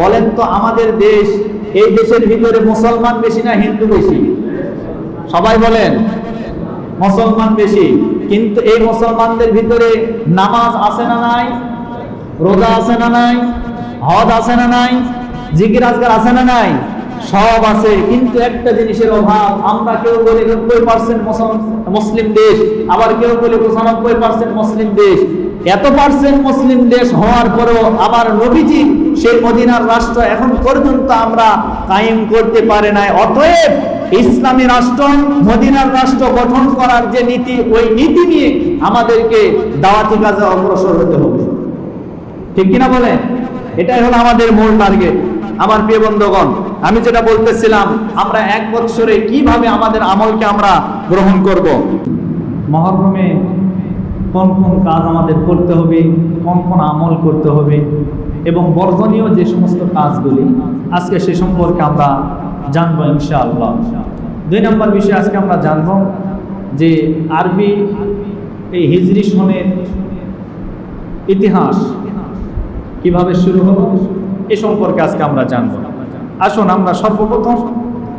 বলেন তো আমাদের দেশ, এই দেশের ভিতরে মুসলমান বেশি না হিন্দু বেশি? সবাই বলেন, মুসলমান বেশি। কিন্তু এই মুসলমানদের ভিতরে নামাজ আছে না নাই? রোজা আছে না নাই? হজ আছে না নাই? জিকির, আজকার আছে না নাই? সব আছে। কিন্তু একটা জিনিসের অভাব, আমরা কেউ বলি নব্বই পার্সেন্ট মুসলিম দেশ, আবার কেউ বলি পঁচানব্বই পার্সেন্ট মুসলিম দেশ। এত পার্সেন্ট মুসলিম দেশ হওয়ার পরেও আবার নবীজি সেই মদিনার রাষ্ট্র এখন পর্যন্ত আমরা কায়েম করতে পারে নাই। অতএব ইসলামী রাষ্ট্র, মদিনার রাষ্ট্র গঠন করার যে নীতি, ওই নীতি নিয়ে আমাদেরকে দাওয়াতি কাজে অগ্রসর হতে হবে। ঠিক কিনা বলেন? এটাই হলো আমাদের মূল টার্গেট আমার প্রিয় বন্ধুগণ, আমি যেটা বলতেছিলাম, আমরা এক বছরে কীভাবে আমাদের আমলকে আমরা গ্রহণ করব? মহরমে কোন কোন কাজ আমাদের করতে হবে, কোন কোন আমল করতে হবে এবং বর্জনীয় যে সমস্ত কাজগুলি, আজকে সে সম্পর্কে আমরা জানব ইনশাআল্লাহ। দুই নম্বর বিষয়ে আজকে আমরা জানব যে আরবি এই হিজরি সনের ইতিহাস কীভাবে শুরু হলো, এ সম্পর্কে আজকে আমরা জানব। আসুন, আমরা সর্বপ্রথম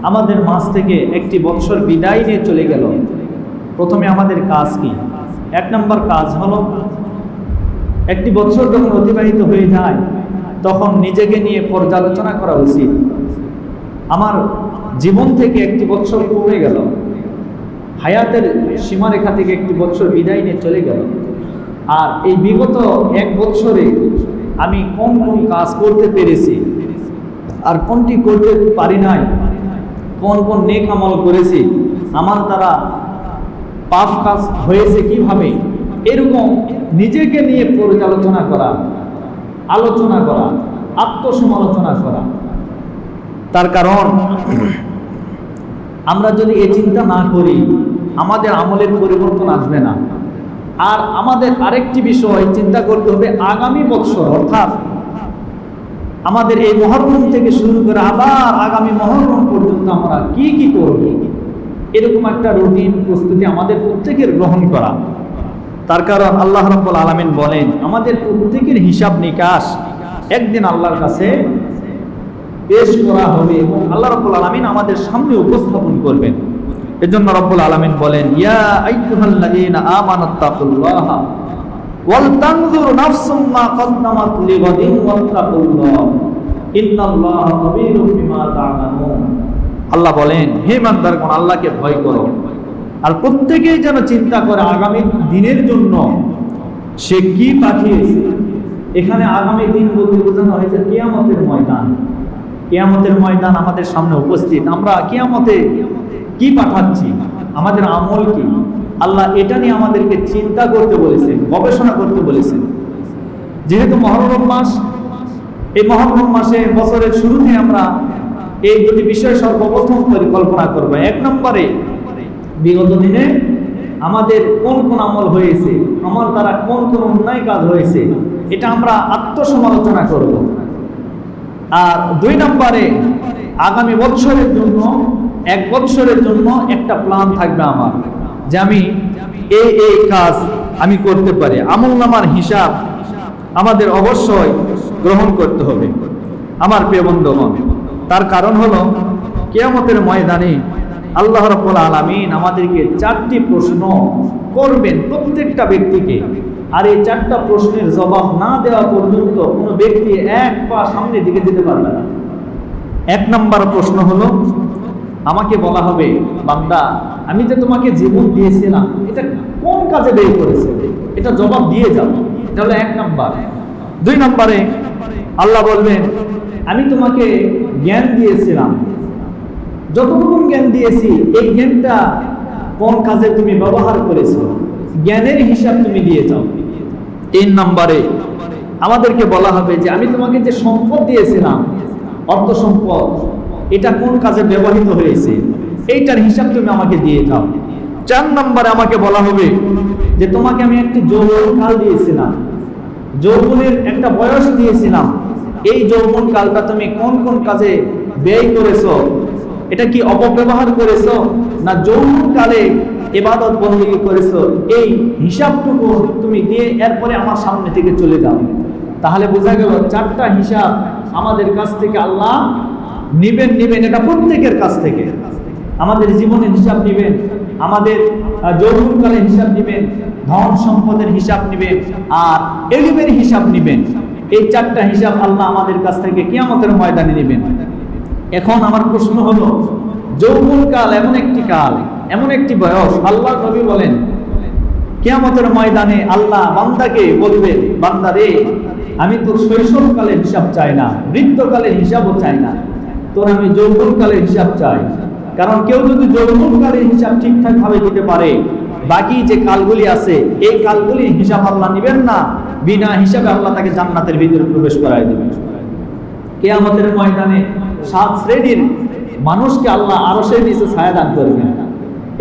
আমাদের মাছ থেকে একটি বৎসর বিদায় নিয়ে চলে গেল। প্রথমে আমাদের কাজ কি? এক নম্বর কাজ হলো, একটি বছর যখন অতিবাহিত হয়ে যায়, তখন নিজেকে নিয়ে পর্যালোচনা করা উচিত। আমার জীবন থেকে একটি বছর কমে গেল। হায়াতের সীমারেখা থেকে একটি বছর বিদায় নিয়ে চলে গেল। আর এই বিগত এক বছরে আমি কোন কোন কাজ করতে পেরেছি, আর কোনটি করতে পারি নাই, কোন কোন নেক আমল করেছি, আমার দ্বারা পাপ কাজ হয়েছে কীভাবে? এরকম নিজেকে নিয়ে পর্যালোচনা করা, আলোচনা করা, আত্মসমালোচনা করা। তার কারণ, আমরা যদি এ চিন্তা না করি, আমাদের আমলের পরিবর্তন আসবে না। আর আমাদের আরেকটি বিষয় চিন্তা করতে হবে আগামী বৎসর, অর্থাৎ আমাদের এই মহরম থেকে শুরু করে আবার আগামী মহরম পর্যন্ত আমরা কি কি করব? এরকম একটা রুটিন প্রস্তুতি আমাদের প্রত্যেকের গ্রহণ করা। তার কারণ আল্লাহ রব্বুল আলমিন বলেন, আমাদের প্রত্যেকের হিসাব নিকাশ একদিন আল্লাহর কাছে পেশ করা হবে এবং আল্লাহ রব্বুল আলমিন আমাদের সামনে উপস্থাপন করবেন। এজন্য রব্বুল আলামিন বলেন, ইয়া আইয়ুহাল্লাযীনা আমানাত্তাকুল্লাহ ওয়াল তানজুর নাফসুম মা কদ্দামাত লিগাদিন ওয়াত্তাকুল্লাহ। খাবীরুম বিমা তা'মালুন। আল্লাহ বলেন, হে ইমানদারগণ, আল্লাহকে ভয় করো। আর প্রত্যেকেই যেন চিন্তা করে আগামী দিনের জন্য, সে কি পাঠিয়েছে? এখানে আগামী দিন বলতে বোঝানো হয়েছে কেয়ামতের ময়দান। কেয়ামতের ময়দান আমাদের সামনে উপস্থিত। আমরা কেয়ামতে কি পাঠাচ্ছি? আমাদের আমল কি? আল্লাহ এটা নিয়ে আমাদেরকে চিন্তা করতে বলেছেন, গবেষণা করতে বলেছেন। যেহেতু মহরম মাস, এই মহরম মাসে বছরের শুরুতে আমরা এই দুটি বিষয় সর্বপ্রথম পরিকল্পনা করব। এক নম্বরে, বিগত দিনে আমাদের কোন কোন আমল হয়েছে আমার দ্বারা কোন কোন অন্যায় কাজ হয়েছে, এটা আমরা আত্মসমালোচনা করব। আর দুই নম্বরে, আগামী বছরের জন্য, এক বছরের জন্য একটা প্ল্যান থাকবে আমার, যে আমি এই এই কাজ আমি করতে পারি। আমল নামার হিসাব আমাদের অবশ্যই গ্রহণ করতে হবে। আমার প্রিয় বন্ধুগণ তার কারণ হলো, কেয়ামতের ময়দানে আল্লাহ রব্বুল আলমিন আমাদেরকে চারটি প্রশ্ন করবেন প্রত্যেকটা ব্যক্তিকে। আর এই চারটা প্রশ্নের জবাব না দেওয়া পর্যন্ত কোনো ব্যক্তি এক পা সামনের দিকে যেতে পারবে না। এক নম্বর প্রশ্ন হলো, আমাকে বলা হবে, বান্দা, আমি যে তোমাকে জীবন দিয়েছিলাম, এটা কোন কাজে ব্যয় করেছে? এটা জবাব দিয়ে যাব এটা হলো এক নাম্বার। দুই নম্বরে আল্লাহ বলবেন আমি তোমাকে জ্ঞান দিয়েছিলাম। যতটুকু জ্ঞান দিয়েছি, এই জ্ঞানটা কোন কাজে তুমি ব্যবহার করেছ? জ্ঞানের হিসাব তুমি দিয়ে যাও। তিন নম্বরে, আমাদেরকে বলা হবে যে আমি তোমাকে যে সম্পদ দিয়েছিলাম অর্থ সম্পদ এটা কোন কাজে ব্যবহৃত হয়েছে? এইটার হিসাব তুমি আমাকে দিয়ে যাও। চার নম্বরে আমাকে বলা হবে যে তোমাকে আমি একটি যৌবন কাল দিয়েছিলাম। যৌবনের একটা বয়স দিয়েছিলাম। এই যৌবন কালটা তুমি কোন কোন কাজে ব্যয় করেছ? এটা কি অপব্যবহার করেছ? না যৌবন কালে এবাদত বন্দী করেছ? এই হিসাবটুকু তুমি দিয়ে এরপরে আমার সামনে থেকে চলে যাও। তাহলে বোঝা গেল চারটা হিসাব আমাদের কাছ থেকে আল্লাহ নিবেন নিবেন এটা প্রত্যেকের কাছ থেকে। আমাদের জীবনের হিসাব নিবেন, আমাদের যৌবনকালের হিসাব নিবেন, ধন সম্পদের হিসাব নিবেন, আর এলিমের হিসাব নিবেন। এই চারটা হিসাব আল্লাহ আমাদের কাছ থেকে কিয়ামতের ময়দানে নেবেন। এখন আমার প্রশ্ন হলো যৌবনকাল এমন একটি কাল, এমন একটি বয়স আল্লাহ নবী বলেন, কেয়ামতের ময়দানে আল্লাহ বান্দাকে বলবেন, বান্দা রে, আমি তোর শৈশবকালের হিসাব চাই না বৃদ্ধকালের হিসাবও চাই না, তোর আমি যৌবনকালের হিসাব চাই। কারণ কেউ যদি যৌবনকালের হিসাব ঠিকঠাক ভাবে দিতে পারে বাকি যে কালগুলি আছে, এই কালগুলি হিসাব আল্লাহ নেবেন না। বিনা হিসাবে আল্লাহ তাকে জান্নাতের ভিতরে প্রবেশ করায় দেবেন। কেয়ামতের ময়দানে সাত শ্রেণির মানুষকে আল্লাহ আরশের নিচে ছায়া দান করবেন।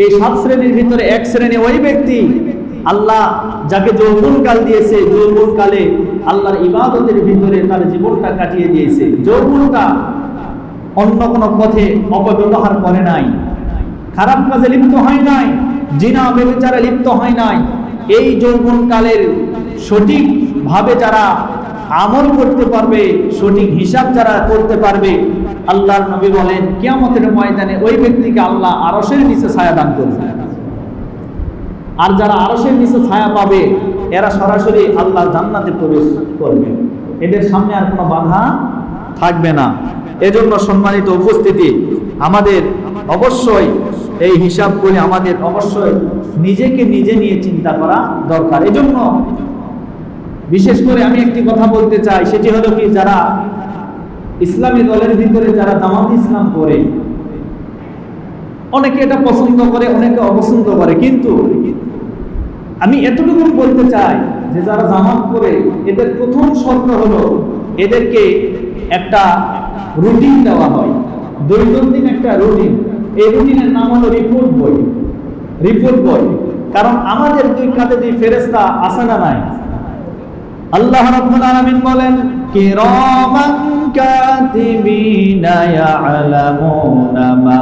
এই সাত শ্রেণির ভিতরে এক শ্রেণি ওই ব্যক্তি আল্লাহ যাকে যৌবন কাল দিয়েছে যৌবনকালে আল্লাহর ইবাদতের ভিতরে তার জীবনটা কাটিয়ে দিয়েছে। যৌবনটা অন্য কোনো পথে অপব্যবহার করে নাই। খারাপ কাজে লিপ্ত হয় নাই, জিনা বেবিচারে লিপ্ত হয় নাই। এই যৌবনকালের সঠিকভাবে যারা আমল করতে পারবে, সঠিক হিসাব যারা করতে পারবে, আল্লাহর নবী বলেন, কিয়ামতের ময়দানে ওই ব্যক্তিকে আল্লাহ আরশের নিচে ছায়া দান করবে। আর যারা আরশের নিচে ছায়া পাবে, এরা সরাসরি আল্লাহ জান্নাতে প্রবেশ করবে। এদের সামনে আর কোনো বাধা থাকবে না। এজন্য সম্মানিত উপস্থিতি, আমাদের অবশ্যই এই হিসাবগুলি আমাদের অবশ্যই নিজেকে নিজে নিয়ে চিন্তা করা দরকার। এজন্য বিশেষ করে আমি একটি কথা বলতে চাই, সেটি হলো কি, যারা ইসলামী দলের ভিতরে যারা জামাত ইসলাম করে, অনেকে এটা পছন্দ করে, অনেকে অপছন্দ করে। কিন্তু আমি এতটুকু বলতে চাই যে যারা জামাত করে, এদের প্রথম শর্ত হলো এদেরকে একটা রুটিন দেওয়া হয়। দৈনন্দিন একটা রুটিন এই রুটিনের নাম হলো রিপোর্ট বই। রিপোর্ট বই। কারণ আমাদের দুই কাঁধে দুই ফেরেস্তা আছে না নাই? আল্লাহ রাব্বুল আলামিন বলেন, কিরামান কাতিবিনা ইয়ালামুনা মা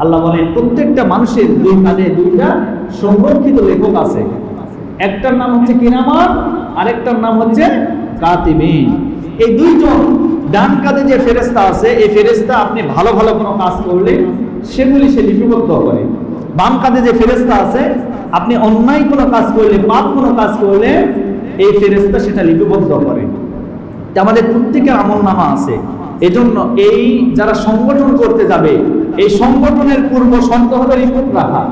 আল্লাহ বলেন, প্রত্যেকটা মানুষের দুই কাঁধে দুইটা সংরক্ষিত লেখক আছে। একটার নাম হচ্ছে কিরামান আরেকটার নাম হচ্ছে কাতিবিন। এই দুইজন ডান কাঁধে যে ফেরেস্তা আছে, এই ফেরেস্তা আপনি ভালো ভালো কোনো কাজ করলে সেগুলি সে লিপিবদ্ধ করে। বাম কাঁধে যে ফেরেস্তা আছে, আপনি অন্যায় কোনো কাজ করলে, পাপ কোনো কাজ করলে এই ফেরেস্তা সেটা লিপিবদ্ধ করে। আমাদের প্রত্যেকের আমল নামা আছে। এজন্য এই যারা সংগঠন করতে যাবে, এই সংগঠনের পূর্ব শর্ত হলো রিপোর্ট রাখা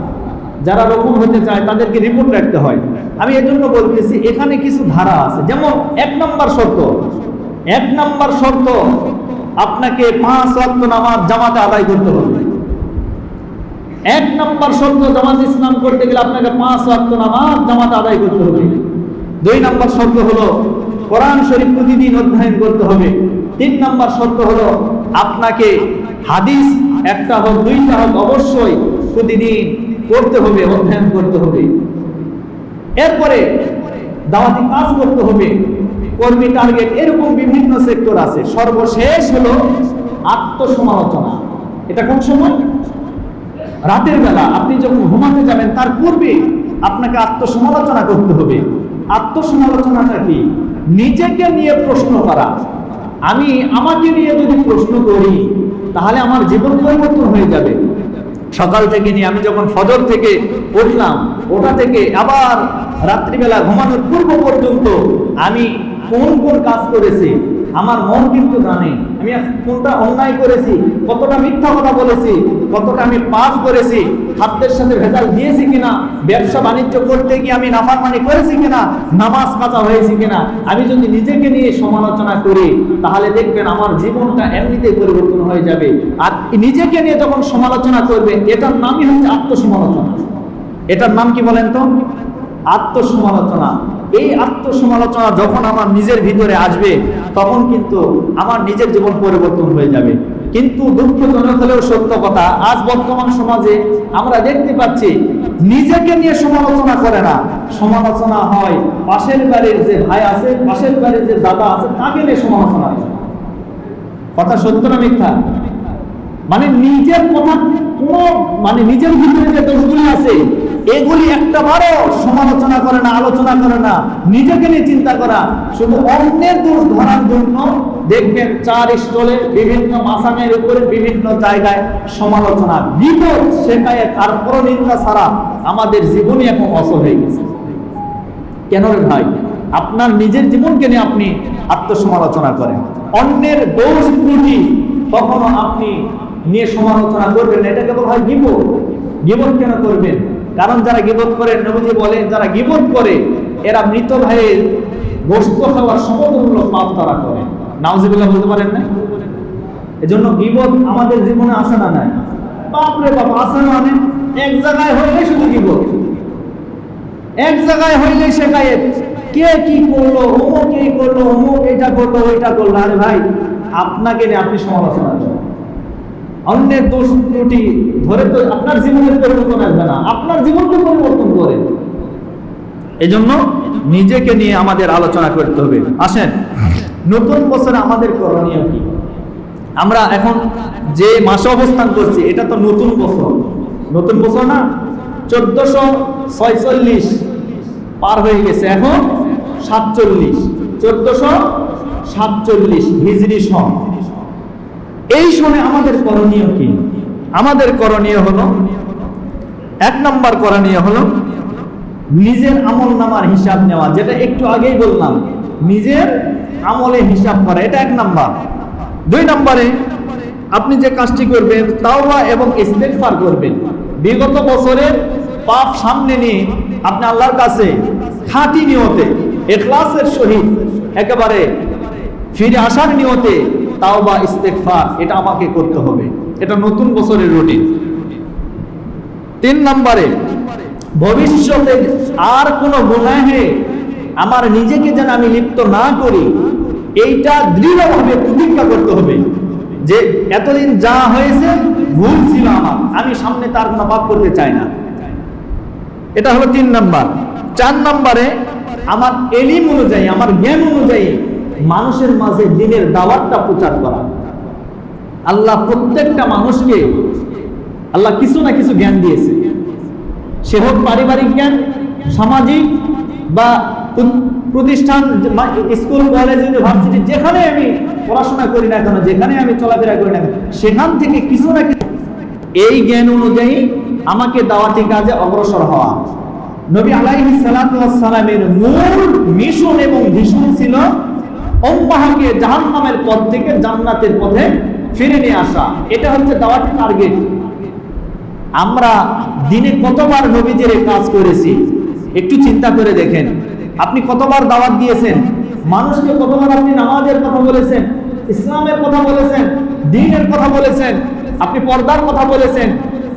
যারা রকম হতে চায়, তাদেরকে রিপোর্ট রাখতে হয়। আমি এজন্য বলতেছি, এখানে কিছু ধারা আছে। যেমন, এক নম্বর শর্ত। এক নম্বর শর্ত, আপনাকে পাঁচ ওয়াক্ত নামাজ জামাতে আদায় করতে হবে। এক নম্বর শর্ত, জামাত ইসলাম করতে গেলে আপনাকে পাঁচ ওয়াক্ত নামাজ জামাতে আদায় করতে হবে। দুই নম্বর শর্ত হলো, কোরআন শরীফ প্রতিদিন অধ্যয়ন করতে হবে। তিন নম্বর শর্ত হলো, আপনাকে হাদিস একটা হোক, দুইটা হোক, অবশ্যই প্রতিদিন পড়তে হবে, অধ্যয়ন করতে হবে। এরপরে দাওয়াতি কাজ করতে হবে। কর্মী টার্গেট এরকম বিভিন্ন সেক্টর আছে। সর্বশেষ হলো আত্মসমালোচনা। এটা কোন সময়? রাতের বেলা। আপনি যখন ঘুমাতে যাবেন, তার পূর্বে আপনাকে আত্মসমালোচনা করতে হবে। আত্মসমালোচনাটা কি? নিজেকে নিয়ে প্রশ্ন করা। আমি আমাকে নিয়ে যদি প্রশ্ন করি, তাহলে আমার জীবন পরিবর্তন হয়ে যাবে। সকাল থেকে নিয়ে আমি যখন ফজর থেকে উঠলাম ওটা থেকে আবার রাত্রিবেলা ঘুমানোর পূর্ব পর্যন্ত আমি কোন কোন কাজ করেছি আমার মন কিন্তু জানে। আমি কোনটা অন্যায় করেছি, কতটা মিথ্যা কথা বলেছি, কতটা আমি পাপ করেছি খাদ্যের সাথে ভেজাল দিয়েছি কিনা, ব্যবসা বাণিজ্য করতে গিয়ে আমি নাফারমানি করেছি কিনা, নামাজ কাজা হয়েছি কিনা, আমি যদি নিজেকে নিয়ে সমালোচনা করি, তাহলে দেখবেন আমার জীবনটা এমনিতেই পরিবর্তন হয়ে যাবে। আর নিজেকে নিয়ে যখন সমালোচনা করবে, এটার নামই হচ্ছে আত্মসমালোচনা। এটার নাম কি বলেন তো? আত্মসমালোচনা। এই আত্মসমালোচনা যখন আমার নিজের ভিতরে আসবে, তখন কিন্তু আমার নিজের জীবন পরিবর্তন হয়ে যাবে। কিন্তু দুঃখজনক হলেও সত্য কথা, আজ বর্তমান সমাজে আমরা দেখতে পাচ্ছি, নিজেকে নিয়ে সমালোচনা করে না। সমালোচনা হয় পাশের বাড়ির যে ভাই আছে, পাশের বাড়ির যে দাদা আছে, তাকে নিয়ে সমালোচনা হয়। কথা সত্য না মিথ্যা? মানে নিজের কথা কোনো মানে নিজের ভিতরে যে দোষগুলি আছে এগুলি একটা বারো সমালোচনা করে না, আলোচনা করে না, নিজেকে নিয়ে চিন্তা করা। শুধু অন্যের দোষ ধরার জন্য দেখবেন চার স্টলে বিভিন্ন মাসামের উপরে বিভিন্ন জায়গায় সমালোচনা। বিপদ শেখায় তার পরনিন্দা ছাড়া আমাদের জীবনই এখন অসল হয়ে গেছে। কেন রে ভাই? আপনার নিজের জীবনকে নিয়ে আপনি আত্মসমালোচনা করেন। অন্যের দোষ ত্রুটি কখনো আপনি নিয়ে সমালোচনা করবেন এটাকে এটা কেবল হয় গিবত গিবত কেন করবেন? কারণ যারা গিবত করে, নবীজি বলেন যারা গিবত করে, এরা মৃত ভাইয়ের গোস্ত খাওয়ার সমতুল্য পাপ তারা করে। নাউজিবুল্লাহ বলতে পারেন না? এজন্য গিবত আমাদের জীবনে আসে না নাই? বাপরে বাপ আসে না মানে? এক জায়গায় হইলে শুধু গিবত। এক জায়গায় হইলে শেখায়েত কে কি করল অমুক এই করল অমুক এটা করল ওইটা করল। আরে ভাই, আপনাকে নিয়ে আপনি সমালোচনা করেন। অন্যের দোষ ত্রুটি ধরে তো আপনার জীবনের পরিবর্তন আসবে না। আপনার জীবনকে পরিবর্তন করেন এজন্য নিজেকে নিয়ে আমাদের আলোচনা করতে হবে। আসেন, নতুন বছরে আমাদের করণীয় কি? আমরা এখন যে মাসে অবস্থান করছি, এটা তো নতুন বছর। নতুন বছর না, চোদ্দশো ছয়চল্লিশ পার হয়ে গেছে, এখন সাতচল্লিশ। চোদ্দশো সাতচল্লিশ হিজরি সন। এই সনে আমাদের করণীয় কি? আমাদের করণীয় হলো, এক নম্বর করণীয় হলো, নিজের আমল নামার হিসাব নেওয়া, যেটা একটু আগেই বললাম, নিজের আমলে হিসাব করা, এটা এক নাম্বার। দুই নম্বরে, আপনি যে কাজটি করবেন, তাওবা এবং ইস্তেগফার করবেন। বিগত বছরের পাপ সামনে নিয়ে আপনি আল্লাহর কাছে খাঁটি নিয়তে, এখলাসের সহিত একেবারে ফিরে আসার নিয়তে তাওবা, ইস্তেগফার, এটা আমাকে করতে হবে। এটা নতুন বছরের রুটিন তিন নম্বরে, ভবিষ্যতে আর কোনো গুনাহে আমার নিজেকে যেন আমি লিপ্ত না করি, এইটা দৃঢ়ভাবে প্রতিজ্ঞা করতে হবে যে এতদিন যা হয়েছে, ভুল ছিল আমার। আমি সামনে তার কোনো পাপ করতে চাই না। এটা হলো তিন নাম্বার। চার নাম্বারে, আমার এলিম অনুযায়ী, আমার জ্ঞান অনুযায়ী মানুষের মাঝে দিনের দাওয়াতটা প্রচার করা। আল্লাহ প্রত্যেকটা মানুষকে আল্লাহ কিছু না কিছু জ্ঞান দিয়েছে। সে হোক পারিবারিক জ্ঞান, সামাজিক বা প্রতিষ্ঠান স্কুল, কলেজ, ইউনিভার্সিটি, যেখানে আমি পড়াশোনা করি না কেন, যেখানে আমি চলাফেরা করি না কেন, সেখান থেকে কিছু না কিছু এই জ্ঞান অনুযায়ী আমাকে দাওয়াতি কাজে অগ্রসর হওয়া। নবী আলাইহি সালামের মূল মিশন এবং ভিশন ছিল অম্মাহাকে জাহান্নামের পথ থেকে জান্নাতের পথে ফিরে নিয়ে আসা। এটা হচ্ছে দাওয়াতি টার্গেট। আমরা দিনে কতবার নবীজির কাজ করেছি, একটু চিন্তা করে দেখেন। আপনি কতবার দাওয়াত দিয়েছেন? মানুষকে কতবার আপনি নামাজের কথা বলেছেন? ইসলামের কথা বলেছেন? দিনের কথা বলেছেন? আপনি পর্দার কথা বলেছেন?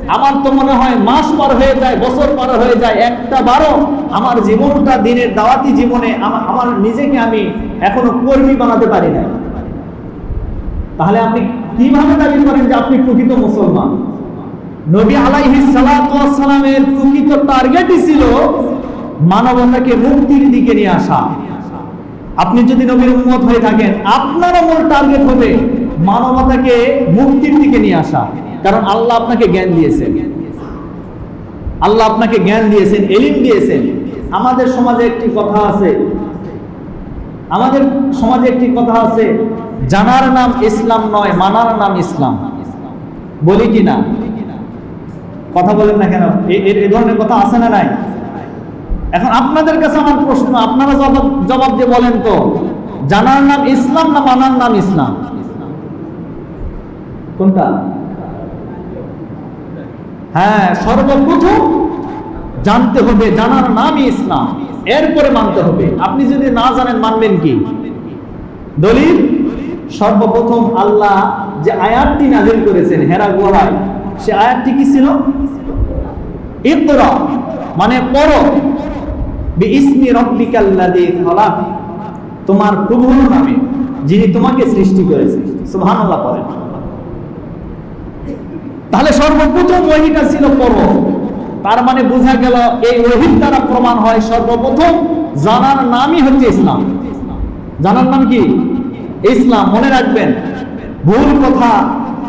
আমার তো মনে হয় মাস পার হয়ে যায়, বছর পার হয়ে যায়, একটা বারো। আমার জীবনটা দিনের দাওয়াতি জীবনে আমা- আমার নিজেকে আমি এখনও কর্মী বানাতে পারি না তাহলে আপনি কীভাবে দাবি করেন যে আপনি প্রকৃত মুসলমান? নবী ওয়াস সালামের প্রকৃত টার্গেটই ছিল মানবতাকে মুক্তির দিকে নিয়ে আসা। আপনি যদি নবীর উম্মত হয়ে থাকেন, আপনারও মূল টার্গেট হবে মানবতাকে মুক্তির দিকে নিয়ে আসা। কারণ আল্লাহ আপনাকে জ্ঞান দিয়েছেন। আল্লাহ আপনাকে জ্ঞান দিয়েছেন, এলিম দিয়েছেন। আমাদের সমাজে একটি কথা আছে। আমাদের সমাজে একটি কথা আছে, জানার নাম ইসলাম নয়, মানার নাম ইসলাম। বলি কি না? কথা বলেন না কেন? এ- ধরনের কথা আছে না নাই? এখন আপনাদের কাছে আমার প্রশ্ন, আপনারা জবাব জবাব দিয়ে বলেন তো, জানার নাম ইসলাম না মানার নাম ইসলাম? কোনটা? হ্যাঁ সর্বপ্রথম জানতে হবে, জানার নামই ইসলাম। এরপরে মানতে হবে। আপনি যদি না জানেন, মানবেন কি? দলিল, সর্বপ্রথম আল্লাহ যে আয়াতটি নাজিল করেছেন, হেরা গোহায় সে আয়াতটি কি ছিল? ইকরা মানে পড়ো বিইসমি রব্বিকাল্লাযী খালাক। তোমার প্রভুর নামে, যিনি তোমাকে সৃষ্টি করেছেন। সুবহানাল্লাহ পড়েন। তাহলে সর্বপ্রথম ওহিটা ছিল পড়ো তার মানে বোঝা গেল এই ওহির দ্বারা প্রমাণ হয় সর্বপ্রথম জানার নামই হচ্ছে ইসলাম। জানার নাম কি? ইসলাম। মনে রাখবেন, ভুল কথা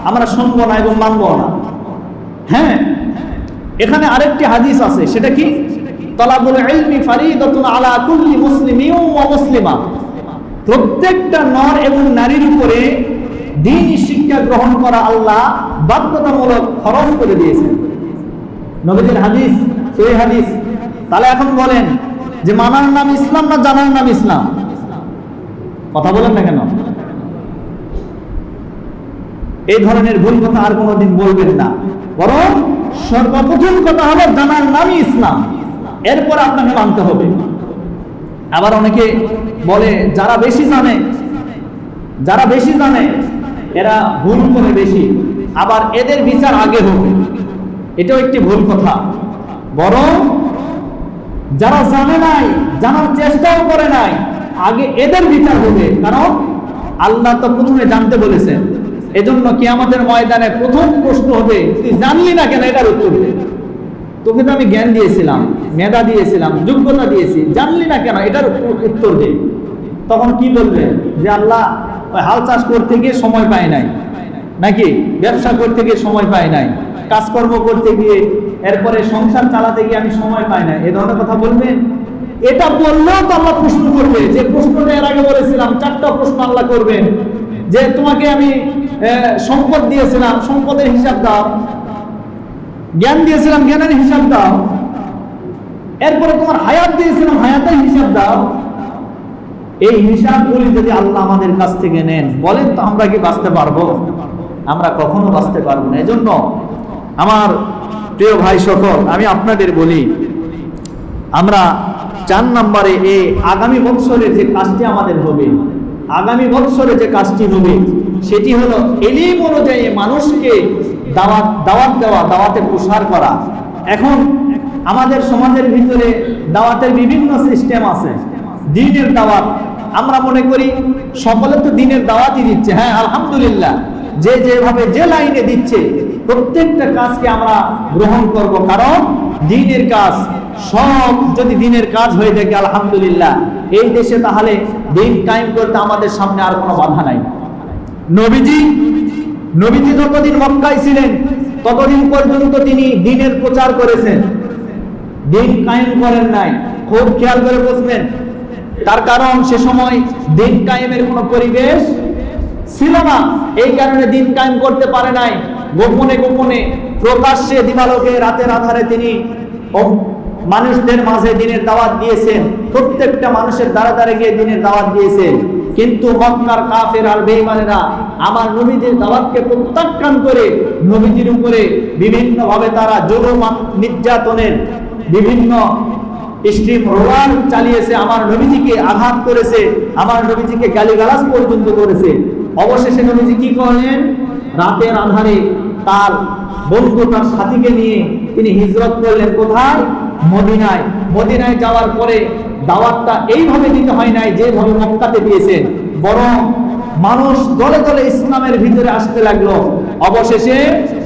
আমরা শুনব না এবং মানবো না। হ্যাঁ এখানে আরেকটি হাদিস আছে, সেটা কি? তলাবুল ইলমি ফারিদাতুন আলা কুল্লি মুসলিমিন ওয়া মুসলিমা। প্রত্যেকটা নর এবং নারীর উপরে দিন শিক্ষা গ্রহণ করা আল্লাহ বাধ্যতামূলক খরচ করে দিয়েছেন। নবীজির হাদিস, সেই হাদিস। তাহলে এখন বলেন যে মানার নাম ইসলাম না জানার নাম ইসলাম? কথা বলেন না কেন? এই ধরনের ভুল কথা আর কোনোদিন বলবেন না। বরং সর্বপ্রথম কথা হলো জানার নামই ইসলাম। এরপর আপনাকে মানতে হবে। আবার অনেকে বলে, যারা বেশি জানে, যারা বেশি জানে, এরা ভুল করে বেশি। আবার এদের বিচার আগে হবে। এটাও একটি ভুল কথা। বরং যারা জানে নাই, জানার চেষ্টাও করে নাই, আগে এদের বিচার হবে। কারণ আল্লাহ তো প্রথমে জানতে বলেছেন। এজন্য কি আমাদের ময়দানে প্রথম প্রশ্ন হবে, তুই জানলি না কেন এটার উত্তর? তোকে তো আমি জ্ঞান দিয়েছিলাম, মেধা দিয়েছিলাম, যোগ্যতা দিয়েছি। জানলি না কেন এটার উত্তর দে। তখন কি বলবে? যে আল্লাহ হাল চাষ করতে গিয়ে সময় পায় নাই। নাকি ব্যবসা করতে গিয়ে সময় পায় নাই? কাজকর্ম করতে গিয়ে, এরপরে সংসার চালাতে গিয়ে আমি সময় পাই না এ ধরনের কথা বলবেন? এটা বললেও তো আল্লাহ প্রশ্ন করবে। যে প্রশ্নটা এর আগে বলেছিলাম, চারটা প্রশ্ন আল্লাহ করবেন। যে তোমাকে আমি সম্পদ দিয়েছিলাম, সম্পদের হিসাব দাও। জ্ঞান দিয়েছিলাম, জ্ঞানের হিসাব দাও। এরপরে তোমার হায়াত দিয়েছিলাম, হায়াতের হিসাব দাও। এই হিসাবগুলি যদি আল্লাহ আমাদের কাছ থেকে নেন, বলেন তো আমরা কি বাঁচতে পারব? আমরা কখনো বাঁচতে পারব না। এজন্য আমার প্রিয় ভাই সকল, আমি আপনাদের বলি, আমরা চার নম্বরে এই আগামী বৎসরে যে কাজটি আমাদের হবে, আগামী বৎসরে যে কাজটি হবে, সেটি হলো এলিম অনুযায়ী মানুষকে দাওয়াত দাওয়াত দেওয়া, দাওয়াতে প্রসার করা। এখন আমাদের সমাজের ভিতরে দাওয়াতের বিভিন্ন সিস্টেম আছে। দিনের দাওয়াত, আমরা মনে করি সকলে তো দিনের দাওয়াতই দিচ্ছে। হ্যাঁ আলহামদুলিল্লাহ। যে যেভাবে যে লাইনে দিচ্ছে, প্রত্যেকটা কাজকে আমরা গ্রহণ করব। কারণ দিনের কাজ, সব যদি দিনের কাজ হয়ে থাকে, আলহামদুলিল্লাহ, এই দেশে তাহলে দিন কায়েম করতে আমাদের সামনে আর কোনো বাধা নাই। নবীজি নবীজি যতদিন মক্কায় ছিলেন, ততদিন পর্যন্ত তিনি দিনের প্রচার করেছেন। দিন কায়েম করেন নাই। খুব খেয়াল করে বুঝবেন তার কারণ সে সময় দিন কায়েমের কোনো পরিবেশ ছিল না এই কারণে দিন কায়েম করতে পারে নাই। গোপনে গোপনে প্রকাশ্যে দিবালোকে রাতের আধারে তিনি মানুষদের মাঝে দিনের দাওয়াত দিয়েছেন। প্রত্যেকটা মানুষের দ্বারা দ্বারে গিয়ে দিনের দাওয়াত দিয়েছেন। কিন্তু মক্কার কাফের আর বেঈমানেরা আমার নবীজির দাওয়াতকে প্রত্যাখ্যান করে নবীজির উপরে বিভিন্ন ভাবে তারা জুলুম, নির্যাতনের বিভিন্ন স্ট্রিম রোলার চালিয়েছে, আমার নবীজিকে আঘাত করেছে, আমার নবীজিকে গালিগালাজ পর্যন্ত করেছে। অবশেষে নবীজি কি করলেন? রাতের আধারে তার বন্ধু, তার সাথীকে নিয়ে তিনি হিজরত করলেন কোথায়? মদিনায়। মদিনায় যাওয়ার পরে দাওয়াতটা এইভাবে দিতে হয় নাই, যেভাবে মক্কাতে দিয়েছেন। বরং মানুষ দলে দলে ইসলামের ভিতরে আসতে লাগল। অবশেষে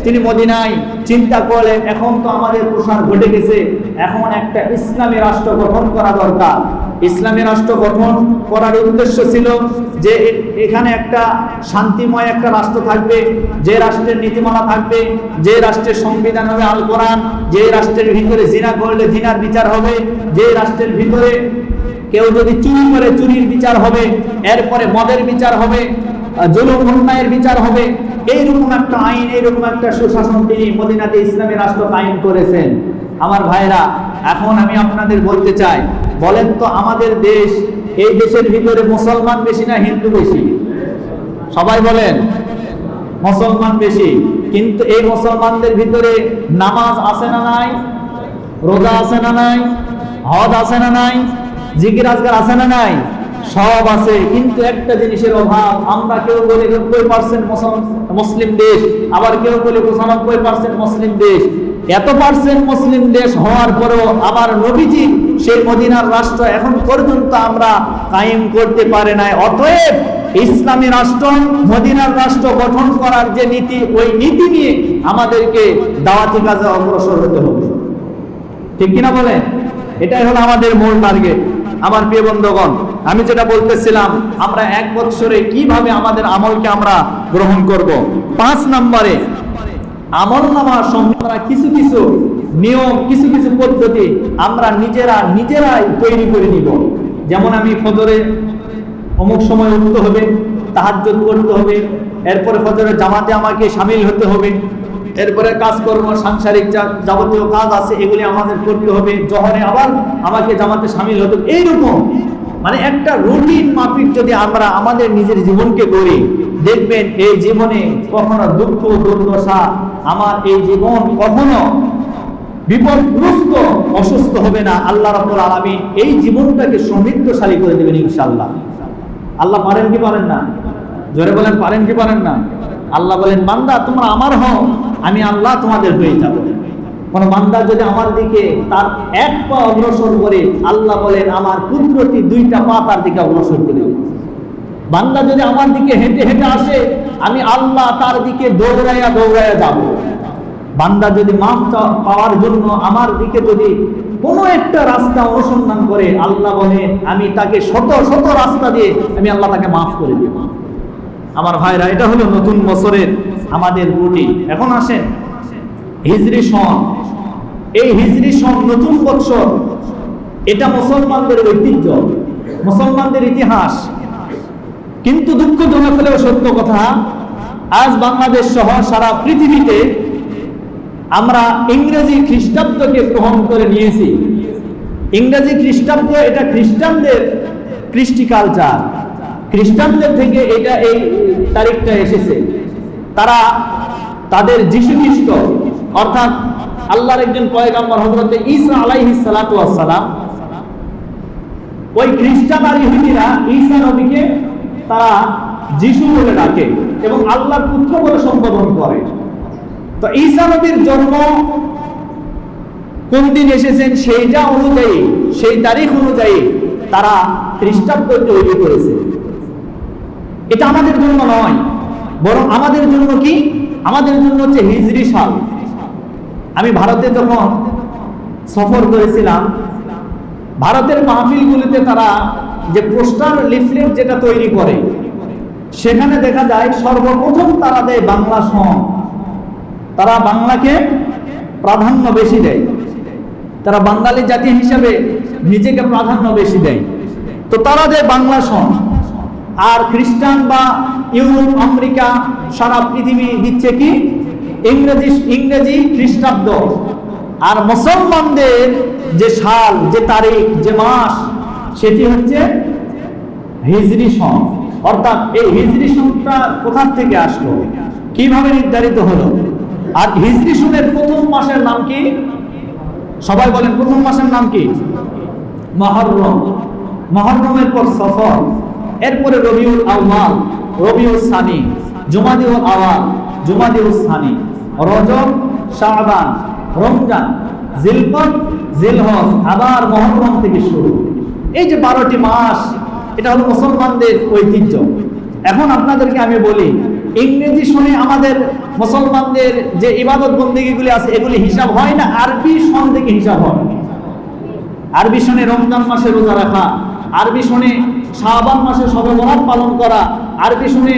তিনি মদিনায় চিন্তা করলেন, এখন তো আমাদের প্রসার ঘটে গেছে, এখন একটা ইসলামী রাষ্ট্র গঠন করা দরকার। ইসলামী রাষ্ট্র গঠন করার উদ্দেশ্য ছিল যে এখানে একটা শান্তিময় একটা রাষ্ট্র থাকবে, যে রাষ্ট্রের নীতিমালা থাকবে, যে রাষ্ট্রের সংবিধান হবে আল কোরআন, যে রাষ্ট্রের ভিতরে জিনা করলে জিনার বিচার হবে, যে রাষ্ট্রের ভিতরে কেউ যদি চুরি করে চুরির বিচার হবে, এরপরে মদের বিচার হবে জুলুম অন্যায়ের বিচার হবে। এইরকম একটা আইন, এইরকম একটা সুশাসন তিনি মদিনাতে ইসলামী রাষ্ট্র কায়েম করেছেন। আমার ভাইরা এখন আমি আপনাদের বলতে চাই, বলেন তো আমাদের দেশ, এই দেশের ভিতরে মুসলমান বেশি না হিন্দু বেশি? সবাই বলেন, মুসলমান বেশি। কিন্তু এই মুসলমানদের ভিতরে নামাজ আছে না নাই? রোজা আছে না নাই? হজ আছে না নাই? জিকির আজকার আছে না নাই? সব আছে, কিন্তু একটা জিনিসের অভাব, আমরা কেউ বলি নব্বই পার্সেন্ট মুসলিম দেশ, আবার কেউ বলি পঁচানব্বই পার্সেন্ট মুসলিম দেশ। এত পার্সেন্ট মুসলিম দেশ হওয়ার পরেও আমার নবীজি সেই মদিনার রাষ্ট্র এখন পর্যন্ত আমরা কায়েম করতে পারে নাই। অতএব ইসলামী রাষ্ট্র, মদিনার রাষ্ট্র গঠন করার যে নীতি, ওই নীতি নিয়ে আমাদেরকে দাওয়াতি কাজে অগ্রসর হতে হবে। ঠিক কিনা বলেন? এটাই হলো আমাদের মূল টার্গেট আমার প্রিয় বন্ধুগণ, আমি যেটা বলতেছিলাম, আমরা এক বছরে কীভাবে আমাদের আমলকে আমরা গ্রহণ করব? পাঁচ নম্বরে, আমল নামা আমরা কিছু কিছু নিয়ম, কিছু কিছু পদ্ধতি আমরা নিজেরা, নিজেরাই তৈরি করে নিব। যেমন আমি ফজরে অমুক সময় উঠতে হবে, তাহাজ্জুদ করতে হবে, এরপরে ফজরে জামাতে আমাকে সামিল হতে হবে। এরপরে কাজকর্ম, সাংসারিক যাবতীয় কাজ আছে, এগুলি আমাদের করতে হবে। জহরে আবার আমাকে জামাতে সামিল হতে এইরকম। মানে একটা রুটিন মাফিক যদি আমরা আমাদের নিজের জীবনকে গড়ি, দেখবেন এই জীবনে কখনো দুঃখ, দুর্দশা, আমার এই জীবন কখনো বিপদগ্রস্ত, অসুস্থ হবে না। আল্লাহ রাব্বুল আলামিন এই জীবনটাকে সমৃদ্ধশালী করে দেবেন ইনশাল্লাহ আল্লাহ পারেন কি পারেন না? জোরে বলেন, পারেন কি পারেন না? আল্লাহ বলেন, বান্দা, তোমরা আমার হও, আমি আল্লাহ তোমাদের হয়ে যাব। কোন বান্দা যদি আমার দিকে তার এক পা অগ্রসর করে, আল্লাহ বলেন, আমার কুদরতি দুইটা পা তার দিকে অগ্রসর করে বান্দা যদি আমার দিকে হেঁটে হেঁটে আসে, আমি আল্লাহ তার দিকে দৌড়াইয়া দৌড়াইয়া যাব। বান্দা যদি মাফ পাওয়ার জন্য আমার দিকে যদি কোনো একটা রাস্তা অনুসন্ধান করে, আল্লাহ বলে, আমি তাকে শত শত রাস্তা দিয়ে আমি আল্লাহ তাকে মাফ করে দেব। আমার ভাইরা, এটা হলো নতুন বছরের আমাদের রুটিন এখন আসেন, হিজরি সন। এই হিজরি সন নতুন বছর, এটা মুসলমানদের ঐতিহ্য, মুসলমানদের ইতিহাস। কিন্তু দুঃখ দুঃখজনক হলেও সত্য কথা, আজ বাংলাদেশ সহ সারা পৃথিবীতে আমরা ইংরেজি খ্রিস্টাব্দকে গ্রহণ করে নিয়েছি। ইংরেজি খ্রিস্টাব্দ, এটা খ্রিস্টানদের কৃষ্টি কালচার খ্রিস্টানদের থেকে এটা এই তারিখটা এসেছে। তারা তাদের যিশু খ্রিস্ট অর্থাৎ আল্লাহর একজন পয়গাম্বর হজরত সালাতু ওয়াস সালাম, ওই খ্রিস্টান আর ইহুদিরা ঈসা নবীকে তারা যিশু বলে ডাকে এবং আল্লাহর পুত্র বলে সম্বোধন করে। তো ঈসা নবীর জন্ম কোন দিন এসেছেন? সেইটা অনুযায়ী, সেই তারিখ অনুযায়ী তারা খ্রিস্টাব্দ তৈরি করেছে এটা আমাদের জন্য নয়, বরং আমাদের জন্য কি? আমাদের জন্য হচ্ছে হিজরি সাল। আমি ভারতে যখন সফর করেছিলাম, ভারতের মাহফিলগুলিতে তারা যে পোস্টার লিফলেট যেটা তৈরি করে, সেখানে দেখা যায় সর্বপ্রথম তারা দেয় বাংলা সং। তারা বাংলাকে প্রাধান্য বেশি দেয়। তারা বাঙালি জাতি হিসাবে নিজেকে প্রাধান্য বেশি দেয়। তো তারা দেয় বাংলা সং। আর খ্রিস্টান বা ইউরোপ আমেরিকা সারা পৃথিবী দিচ্ছে কি? ইংরেজি ইংরেজি খ্রিস্টাব্দ। আর মুসলমানদের যে সাল, যে তারিখ, যে মাস, সেটি হচ্ছে হিজরি সন। অর্থাৎ এই হিজরি সনটা কোথা থেকে আসলো? কীভাবে নির্ধারিত হলো? আর হিজরি সনের প্রথম মাসের নাম কি? সবাই বলেন, প্রথম মাসের নাম কি? মহরম। মহরমের পর সফর। এরপরে রবিউল আউয়াল, রবিউল সানি, জুমাদিউল আওয়াল, জুমাদিউল সানি, রজব, শাবান, রমজান জিলকত জিলহজ, আবার মহরম থেকে শুরু। এই যে বারোটি মাস, এটা হলো মুসলমানদের ঐতিহ্য। এখন আপনাদেরকে আমি বলি, ইংরেজি শুনে আমাদের মুসলমানদের যে ইবাদত বন্দীগুলি আছে, এগুলি হিসাব হয় না? আরবি সন থেকে হিসাব হয়। আরবি সনে রমজান মাসে রোজা রাখা, আরবি সনে শাহবান মাসে সবে পালন করা। আরবি শুনে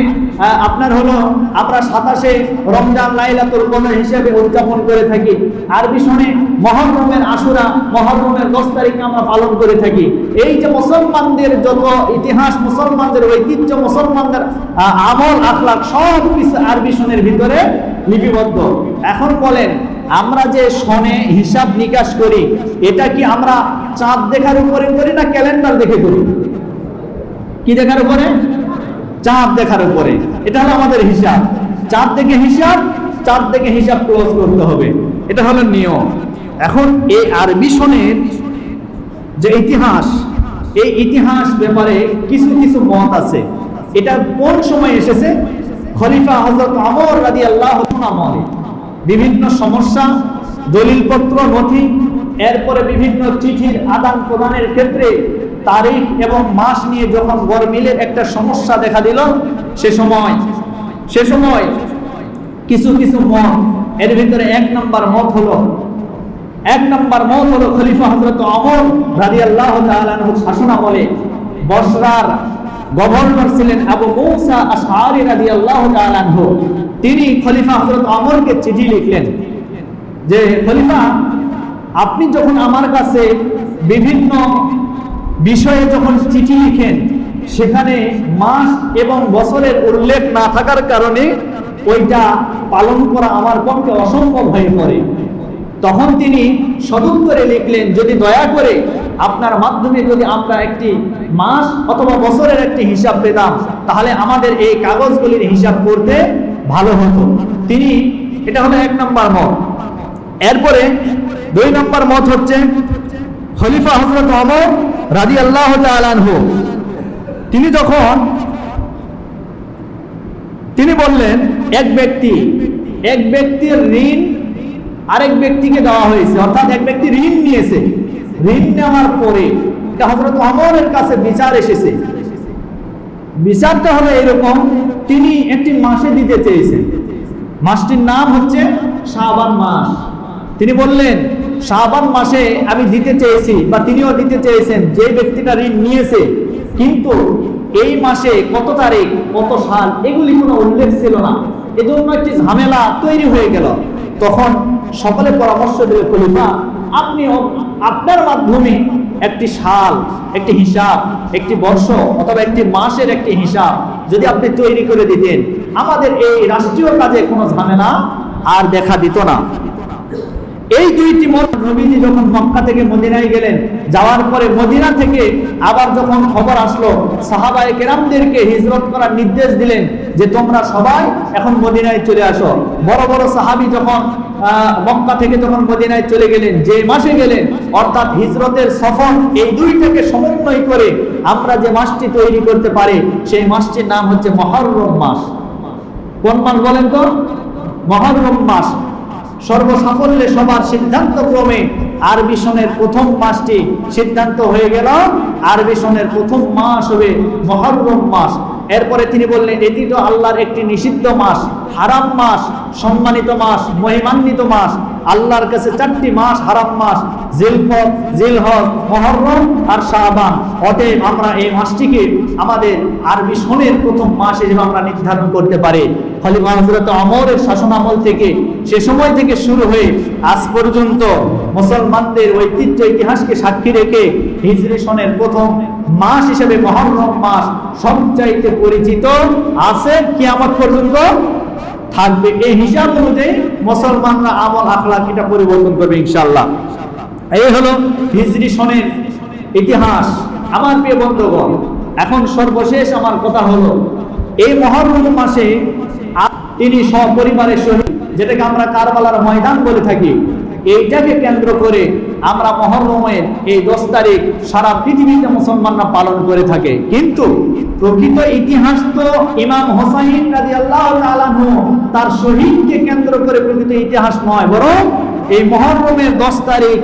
আপনার হলো আমরা সাতাশে রমজান লাইলাতুল কদর হিসেবে উদযাপন করে থাকি। আরবি শুনে, মহরমের আশুরা, মহরমের দশ তারিখে আমরা পালন করে থাকি। এই যে মুসলমানদের যত ইতিহাস, মুসলমানদের ঐতিহ্য, মুসলমানদের আমল, আখলাক, সব কিছু আরবি সনের ভিতরে লিপিবদ্ধ। এখন বলেন, আমরা যে সনে হিসাব নিকাশ করি, এটা কি আমরা চাঁদ দেখার উপরে করি না ক্যালেন্ডার দেখে করি? কি দেখার উপরে? চাঁদ দেখার উপরে। এটা হলো আমাদের হিসাব। চাঁদ দেখে হিসাব, চাঁদ দেখে হিসাব ক্লোজ করতে হবে। এটা হলো নিয়ম। এখন এই আরবি সনের যে ইতিহাস, এই ইতিহাস ব্যাপারে কিছু কিছু মত আছে। এটা কোন সময় এসেছে? খলিফা হজরত আমর রাদি আল্লাহ আমলে বিভিন্ন সমস্যা, দলিলপত্র, নথি, এরপরে বিভিন্ন চিঠির আদান প্রদানের ক্ষেত্রে তারিখ এবং মাস নিয়ে যখন গরমিলের একটা সমস্যা দেখা দিল, সে সময় সে সময় কিছু কিছু মত এর ভিতরে এক নম্বর মত হলো, এক নম্বর মত হলো খলিফা হজরত অমর রাজি আল্লাহ শাসন আমলে বসরার গভর্নর ছিলেন আবু মৌসা আশারি রাজি আল্লাহ তিনি খলিফা হজরত অমরকে চিঠি লিখলেন যে, খলিফা, আপনি যখন আমার কাছে বিভিন্ন বিষয়ে যখন চিঠি লিখেন, সেখানে মাস এবং বছরের উল্লেখ না থাকার কারণে ওইটা পালন করা আমার পক্ষে অসম্ভব হয়ে পড়ে। তখন তিনি সদুত্তরে লিখলেন, যদি দয়া করে আপনার মাধ্যমে যদি আমরা একটি মাস অথবা বছরের একটি হিসাব পেতাম, তাহলে আমাদের এই কাগজগুলির হিসাব করতে ভালো হতো। তিনি, এটা হলো এক নম্বর মত। এরপরে দুই নম্বর মত হচ্ছে খলিফা হজরত অমর রাজি আল্লাহ তালানহু তিনি যখন, তিনি বললেন, এক ব্যক্তি, এক ব্যক্তির ঋণ আরেক ব্যক্তিকে দেওয়া হয়েছে, অর্থাৎ এক ব্যক্তি ঋণ নিয়েছে, ঋণ নেওয়ার পরে এটা হজরত অমরের কাছে বিচার এসেছে। বিচারটা হলো এরকম, তিনি একটি মাসে দিতে চেয়েছেন। মাসটির নাম হচ্ছে শাবান মাস। তিনি বললেন শাবান মাসে আমি দিতে চেয়েছি বা তিনিও দিতে চেয়েছেন, যে ব্যক্তিটা ঋণ নিয়েছে। কিন্তু এই মাসে কত তারিখ, কত সাল, এগুলি কোনো উল্লেখ ছিল না। এজন্য একটি ঝামেলা তৈরি হয়ে গেল। তখন সকলে পরামর্শ দিলে, খলিফা, আপনি আপনার মাধ্যমে একটি সাল, একটি হিসাব, একটি বর্ষ অথবা একটি মাসের একটি হিসাব যদি আপনি তৈরি করে দিতেন। আমাদের এই রাষ্ট্রীয় কাজে কোনো ঝামেলা আর দেখা দিত না। এই দুইটি মত নবীজি যখন মক্কা থেকে মদিনায় গেলেন, যাওয়ার পরে মদিনা থেকে আবার যখন খবর আসলো, সাহাবায় কেরামদেরকে হিজরত করার নির্দেশ দিলেন যে তোমরা সবাই এখন মদিনায় চলে আসো। বড় বড় সাহাবী যখন মক্কা থেকে যখন মদিনায় চলে গেলেন, যে মাসে গেলেন, অর্থাৎ হিজরতের সফর এই দুইটাকে সমন্বয় করে আমরা যে মাসটি তৈরি করতে পারি, সেই মাসটির নাম হচ্ছে মহরম মাস। কোন মাস বলেন তো? মহরম মাস। সর্বসাফল্যে সবার সিদ্ধান্ত ক্রমে আরবি সনের প্রথম মাসটি সিদ্ধান্ত হয়ে গেল। আরবিশনের প্রথম মাস হবে মহরম মাস। এরপরে তিনি বললেন, এটি তো আল্লাহর একটি নিষিদ্ধ মাস, হারাম মাস, সম্মানিত মাস, মহিমান্বিত মাস। আল্লাহর কাছে চারটি মাস হারাম মাস জিলফত জিলহজ, মহরম আর শাহবান অতএব আমরা এই মাসটিকে আমাদের আরবি সনের প্রথম মাস হিসেবে আমরা নির্ধারণ করতে পারি। খলিফা হজরত অমরের শাসন আমল থেকে সে সময় থেকে শুরু হয়ে আজ পর্যন্ত মুসলমানদের ঐতিহ্য ইতিহাসকে সাক্ষী রেখে হিজরি সনের প্রথম মাস হিসেবে মহরম মাস সবচাইতে পরিচিত আছে কিয়ামত পর্যন্ত থাকবে। এই হিসাব অনুযায়ী মুসলমানরা আমল আখলাক এটা পরিবর্তন করবে ইনশাল্লাহ এই হলো হিজরি সনের ইতিহাস। আমার প্রিয় বন্ধুগণ, এখন সর্বশেষ আমার কথা হলো, এই মহরম মাসে তিনি সপরিবারের সহিত, যেটাকে আমরা কারবালার ময়দান বলে থাকি এইটাকে কেন্দ্র করে আমরা মহরমের এই দশ তারিখ সারা পৃথিবীতে মুসলমানরা পালন করে থাকে। কিন্তু প্রকৃত ইতিহাস তো ইমাম হোসাইন রাজি আল্লাহ তার শহীদকে কেন্দ্র করে প্রকৃত ইতিহাস নয়, বরং এই মহরমের দশ তারিখ